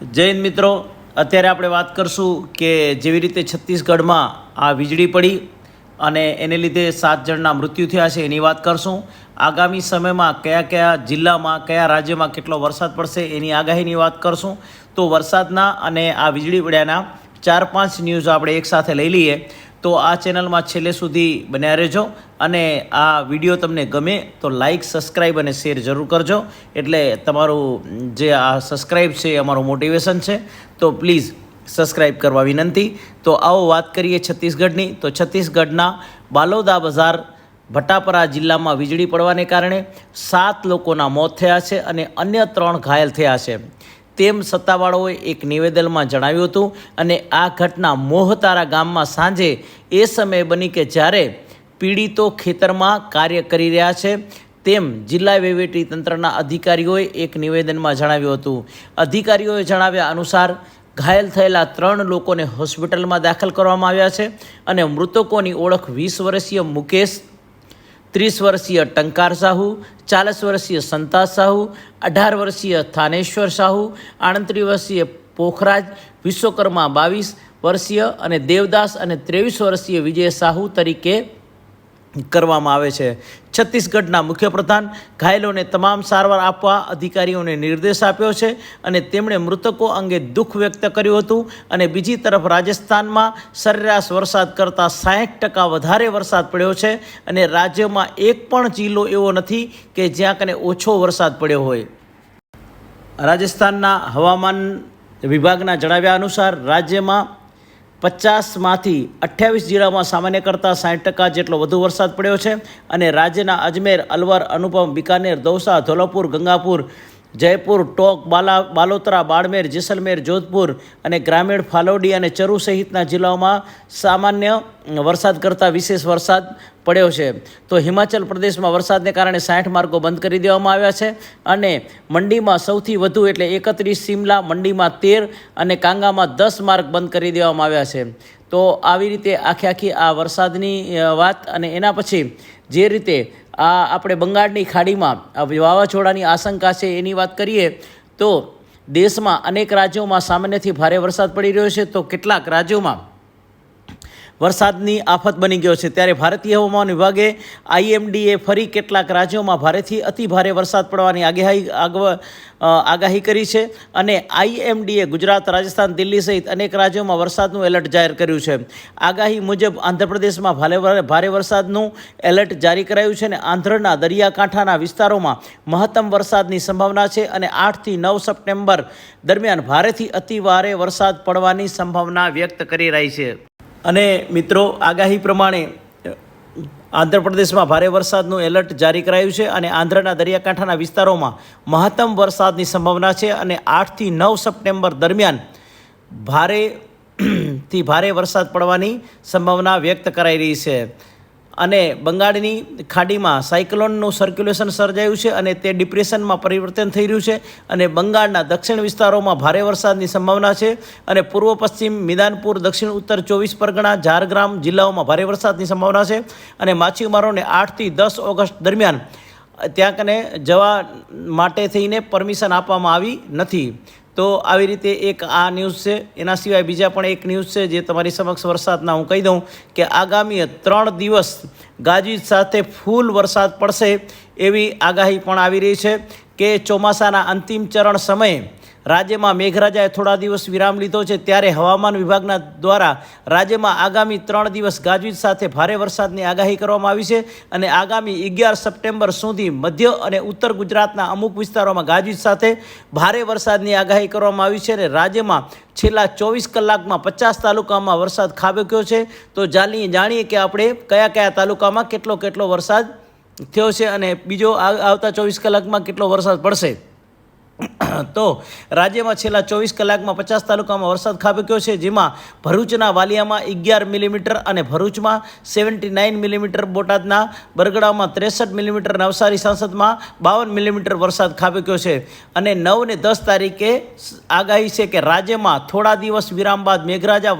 હિન્દ મિત્રો, અત્યારે આપણે વાત કરશું કે જેવી રીતે છત્તીસગઢમાં આ વીજળી પડી અને એને લીધે સાત જણના મૃત્યુ થયા છે એની વાત કરશું. આગામી સમયમાં કયા કયા જિલ્લામાં, કયા રાજ્યમાં કેટલો વરસાદ પડશે એની આગાહીની વાત કરશું. તો વરસાદના અને આ વીજળી પડ્યાના ચાર પાંચ ન્યૂઝ આપણે એકસાથે લઈ લઈએ. તો આ ચેનલમાં છેલ્લે સુધી બન્યા રહેજો અને આ વીડિયો તમને ગમે તો લાઈક સબસ્ક્રાઈબ અને શેર જરૂર કરજો. એટલે તમારું જે આ સબસ્ક્રાઈબ છે એ અમારું મોટિવેશન છે. તો પ્લીઝ સબસ્ક્રાઈબ કરવા વિનંતી. તો આવો વાત કરીએ છત્તીસગઢની. તો છત્તીસગઢના બાલોદા બજાર ભટાપરા જિલ્લામાં વીજળી પડવાને કારણે સાત લોકોના મોત થયા છે અને અન્ય ત્રણ ઘાયલ થયા છે. તેમ સત્તાવાળાઓએ એક નિવેદનમાં જણાવ્યું હતું અને આ ઘટના મોહતારા ગામમાં સાંજે એ સમયે બની કે જ્યારે પીડિતો ખેતરમાં કાર્ય કરી રહ્યા છે, તેમ જિલ્લા તંત્રના અધિકારીઓએ એક નિવેદનમાં જણાવ્યું હતું. અધિકારીઓએ જણાવ્યા અનુસાર, ઘાયલ થયેલા ત્રણ લોકોને હોસ્પિટલમાં દાખલ કરવામાં આવ્યા છે અને મૃતકોની ઓળખ વીસ વર્ષીય મુકેશ ત્રીસ વર્ષીય ટંકાર સાહુ, ચાલીસ વર્ષીય સંતા સાહુ, અઢાર વર્ષીય થાનેશ્વર સાહુ આડત્રીસ વર્ષીય પોખરાજ, વિશ્વકર્મા બાવીસ વર્ષીય અને દેવદાસ અને ત્રેવીસ વર્ષીય વિજય સાહુ તરીકે કરવામાં આવે છે. છત્તીસગઢના મુખ્યપ્રધાન ઘાયલોને તમામ સારવાર આપવા અધિકારીઓને નિર્દેશ આપ્યો છે અને તેમણે મૃતકો અંગે દુઃખ વ્યક્ત કર્યું હતું અને બીજી તરફ રાજસ્થાનમાં સરેરાશ વરસાદ કરતાં સાહીઠ ટકા વધારે વરસાદ પડ્યો છે અને રાજ્યમાં એક પણ જિલ્લો એવો નથી કે જ્યાં કને ઓછો વરસાદ પડ્યો હોય. રાજસ્થાનના હવામાન વિભાગના જણાવ્યા અનુસાર રાજ્યમાં પચાસમાંથી અઠ્યાવીસ જિલ્લામાં સામાન્ય કરતાં સાઠ ટકા જેટલો વધુ વરસાદ પડ્યો છે. અને રાજ્યના અજમેર, અલવર, અનુપમ, બિકાનેર, દૌસા, ધોલપુર, ગંગાપુર જયપુર, ટોક, બાલા, બાલોતરા, બાડમેર, જેસલમેર, જોધપુર અને ગ્રામીણ ફાલોડી અને ચરુ સહિતના જિલ્લાઓમાં સામાન્ય વરસાદ કરતાં વિશેષ વરસાદ પડ્યો છે. તો હિમાચલ પ્રદેશમાં વરસાદને કારણે સાઠ માર્ગો બંધ કરી દેવામાં આવ્યા છે અને મંડીમાં સૌથી વધુ એટલે એકત્રીસ સિમલા મંડીમાં તેર અને કાંગામાં દસ માર્ગ બંધ કરી દેવામાં આવ્યા છે. તો આવી રીતે આખી આખી આ વરસાદની વાત અને એના પછી જે રીતે આ આપણે બંગાળની ખાડીમાં વાવાઝોડાની આશંકા છે એની વાત કરીએ તો દેશમાં અનેક રાજ્યોમાં સામાન્યથી ભારે વરસાદ પડી રહ્યો છે. તો કેટલાક રાજ્યોમાં વરસાદની આફત બની ગયો છે. ત્યારે ભારતીય હવામાન વિભાગે આઈએમડીએ ફરી કેટલાક રાજ્યોમાં ભારેથી અતિ ભારે વરસાદ પડવાની આગાહી આગવ આગાહી કરી છે અને આઈએમડીએ ગુજરાત, રાજસ્થાન, દિલ્હી સહિત અનેક રાજ્યોમાં વરસાદનું એલર્ટ જાહેર કર્યું છે. આગાહી મુજબ આંધ્રપ્રદેશમાં ભારે ભારે વરસાદનું એલર્ટ જારી કરાયું છે અને આંધ્રના દરિયાકાંઠાના વિસ્તારોમાં મહત્તમ વરસાદની સંભાવના છે અને આઠથી નવ સપ્ટેમ્બર દરમિયાન ભારેથી અતિભારે વરસાદ પડવાની સંભાવના વ્યક્ત કરી રહી છે. અને મિત્રો, આગાહી પ્રમાણે, આંધ્રપ્રદેશમાં ભારે વરસાદનું એલર્ટ જારી કરાયું છે અને આંધ્રના દરિયાકાંઠાના વિસ્તારોમાં મહત્તમ વરસાદની સંભાવના છે અને આઠથી નવ સપ્ટેમ્બર દરમિયાન ભારે થી ભારે વરસાદ પડવાની સંભાવના વ્યક્ત કરાઈ રહી છે. અને બંગાળની ખાડીમાં સાયક્લોનનું સર્ક્યુલેશન સર્જાયું છે અને તે ડિપ્રેશનમાં પરિવર્તન થઈ રહ્યું છે અને બંગાળના દક્ષિણ વિસ્તારોમાં ભારે વરસાદની સંભાવના છે અને પૂર્વ પશ્ચિમ મિદાનપુર, દક્ષિણ ઉત્તર ચોવીસ પરગણા, ઝારગ્રામ જિલ્લાઓમાં ભારે વરસાદની સંભાવના છે અને માછીમારોને આઠથી દસ ઓગસ્ટ દરમિયાન ત્યાં કને જવા માટે થઈને પરમિશન આપવામાં આવી નથી. તો આવી રીતે એક આ ન્યૂઝ છે. એના સિવાય બીજા પણ એક ન્યૂઝ છે જે તમારી સમક્ષ વરસાદના હું કહી દઉં કે આગામી ત્રણ દિવસ ગાજવીજ સાથે ફૂલ વરસાદ પડશે એવી આગાહી પણ આવી રહી છે કે ચોમાસાના અંતિમ ચરણ સમયે રાજ્યમાં મેઘરાજાએ થોડા દિવસ વિરામ લીધો છે, ત્યારે હવામાન વિભાગના દ્વારા રાજ્યમાં આગામી ત્રણ દિવસ ગાજવીજ સાથે ભારે વરસાદની આગાહી કરવામાં આવી છે અને આગામી અગિયાર સપ્ટેમ્બર સુધી મધ્ય અને ઉત્તર ગુજરાતના અમુક વિસ્તારોમાં ગાજવીજ સાથે ભારે વરસાદની આગાહી કરવામાં આવી છે અને રાજ્યમાં છેલ્લા ચોવીસ કલાકમાં પચાસ તાલુકામાં વરસાદ ખાબક્યો છે. તો જાણીએ જાણીએ કે આપણે કયા કયા તાલુકામાં કેટલો કેટલો વરસાદ થયો છે અને બીજો આવતા ચોવીસ કલાકમાં કેટલો વરસાદ પડશે? તો રાજ્યમાં છેલ્લા ચોવીસ કલાકમાં પચાસ તાલુકામાં વરસાદ ખાબક્યો છે, જેમાં ભરૂચના વાલિયામાં અગિયાર મિલીમીટર અને ભરૂચમાં સેવન્ટી નાઇન મિલીમીટર, બોટાદના બરગડામાં ત્રેસઠ મિલીમીટર, નવસારી સાંસદમાં બાવન મિલીમીટર વરસાદ ખાબક્યો છે. અને નવ ને દસ તારીખે આગાહી છે કે રાજ્યમાં થોડા દિવસ વિરામ બાદ મેઘરાજા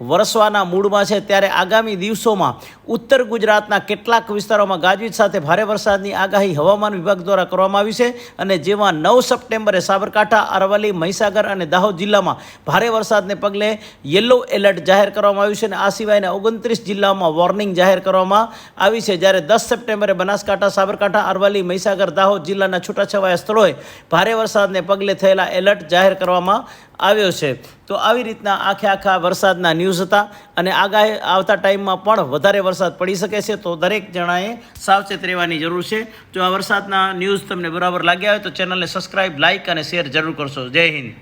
વરસવાના મૂડમાં છે. ત્યારે આગામી દિવસોમાં ઉત્તર ગુજરાતના કેટલાક વિસ્તારોમાં ગાજવીજ સાથે ભારે વરસાદની આગાહી હવામાન વિભાગ દ્વારા કરવામાં આવી છે અને જેમાં નવ સપ્ટેમ્બરે સાબરકાંઠા, અરવલ્લી, મહીસાગર અને દાહોદ જિલ્લામાં ભારે વરસાદને પગલે યલો એલર્ટ જાહેર કરવામાં આવ્યું છે અને આ સિવાયના ઓગણત્રીસ જિલ્લાઓમાં વોર્નિંગ જાહેર કરવામાં આવી છે. જ્યારે દસ સપ્ટેમ્બરે બનાસકાંઠા, સાબરકાંઠા, અરવલ્લી, મહીસાગર, દાહોદ જિલ્લાના છૂટાછવાયા સ્થળોએ ભારે વરસાદને પગલે થયેલા એલર્ટ જાહેર કરવામાં આવ્યો છે. તો આવી રીતના આખે આખા વરસાદના ન્યૂઝ હતા અને આગાહી આવતા ટાઈમમાં પણ વધારે વરસાદ પડી શકે છે. તો દરેક જણાએ સાવચેત રહેવાની જરૂર છે. જો આ વરસાદના ન્યૂઝ તમને બરાબર લાગ્યા હોય તો ચેનલને સબસ્ક્રાઇબ લાઇક અને શેર જરૂર કરશો. જય હિન્દ.